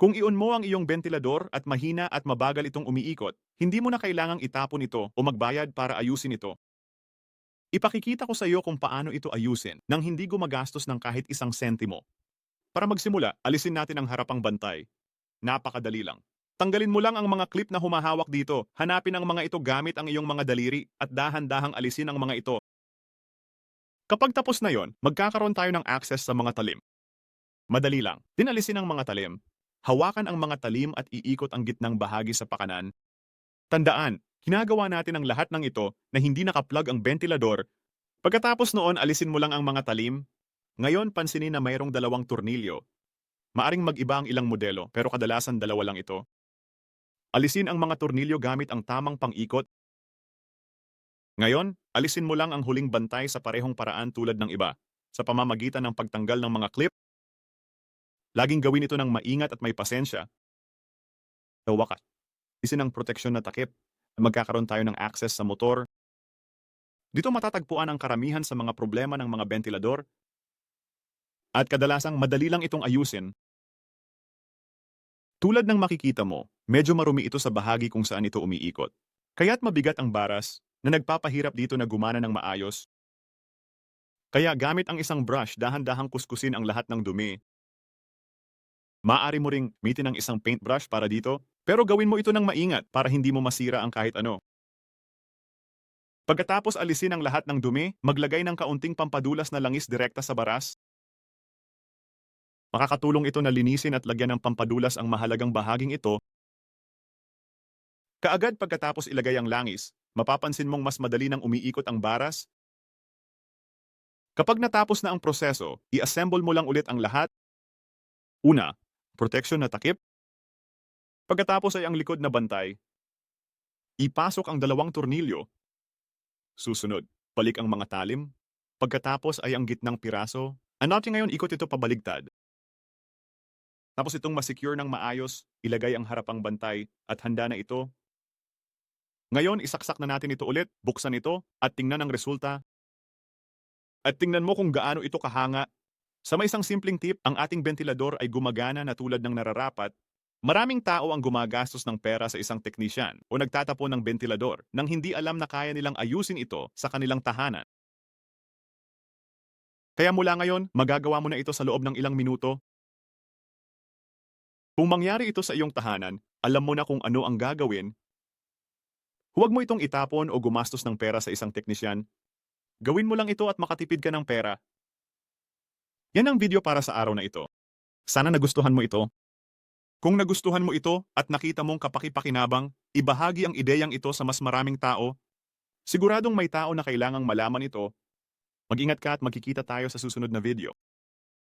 Kung ion mo ang iyong ventilador at mahina at mabagal itong umiikot, hindi mo na kailangang itapon ito o magbayad para ayusin ito. Ipakikita ko sa iyo kung paano ito ayusin nang hindi gumagastos ng kahit isang sentimo. Para magsimula, alisin natin ang harapang bantay. Napakadali lang. Tanggalin mo lang ang mga clip na humahawak dito, hanapin ang mga ito gamit ang iyong mga daliri at dahan-dahang alisin ang mga ito. Kapag tapos na yon, magkakaroon tayo ng access sa mga talim. Madali lang. Dinalisin ang mga talim. Hawakan ang mga talim at iikot ang gitnang bahagi sa pakanan. Tandaan, ginagawa natin ang lahat ng ito na hindi nakaplug ang ventilador. Pagkatapos noon, alisin mo lang ang mga talim. Ngayon, pansinin na mayroong dalawang turnilyo. Maaring mag-iba ang ilang modelo, pero kadalasan dalawa lang ito. Alisin ang mga turnilyo gamit ang tamang pang-ikot. Ngayon, alisin mo lang ang huling bantay sa parehong paraan tulad ng iba, sa pamamagitan ng pagtanggal ng mga clip. Laging gawin ito ng maingat at may pasensya. Sa wakas, alisin ang proteksyon na takip at magkakaroon tayo ng access sa motor. Dito matatagpuan ang karamihan sa mga problema ng mga ventilador at kadalasang madali lang itong ayusin tulad ng makikita mo, medyo marumi ito sa bahagi kung saan ito umiikot. Kaya't mabigat ang baras na nagpapahirap dito na gumana ng maayos. Kaya gamit ang isang brush, dahan-dahang kuskusin ang lahat ng dumi. Maaari mo ring mitin ang isang paintbrush para dito, pero gawin mo ito ng maingat para hindi mo masira ang kahit ano. Pagkatapos alisin ang lahat ng dumi, maglagay ng kaunting pampadulas na langis direkta sa baras Makakatulong ito na linisin at lagyan ng pampadulas ang mahalagang bahaging ito. Kaagad pagkatapos ilagay ang langis, mapapansin mong mas madali nang umiikot ang baras. Kapag natapos na ang proseso, i-assemble mo lang ulit ang lahat. Una, protection na takip. Pagkatapos ay ang likod na bantay. Ipasok ang dalawang tornilyo. Susunod, balik ang mga talim. Pagkatapos ay ang gitnang piraso. Anotin ngayon ikot ito pabaligtad. Tapos itong masecure ng maayos, ilagay ang harapang bantay at handa na ito. Ngayon, isaksak na natin ito ulit, buksan ito, at tingnan ang resulta. At tingnan mo kung gaano ito kahanga. Sa may isang simpleng tip, ang ating ventilador ay gumagana na tulad ng nararapat. Maraming tao ang gumagastos ng pera sa isang teknisyan o nagtatapon ng ventilador nang hindi alam na kaya nilang ayusin ito sa kanilang tahanan. Kaya mula ngayon, magagawa mo na ito sa loob ng ilang minuto kung mangyari ito sa iyong tahanan, alam mo na kung ano ang gagawin. Huwag mo itong itapon o gumastos ng pera sa isang teknisyan. Gawin mo lang ito at makatipid ka ng pera. Yan ang video para sa araw na ito. Sana nagustuhan mo ito. Kung nagustuhan mo ito at nakita mong kapakipakinabang, ibahagi ang ideyang ito sa mas maraming tao. Siguradong may tao na kailangang malaman ito. Mag-ingat ka at magkikita tayo sa susunod na video.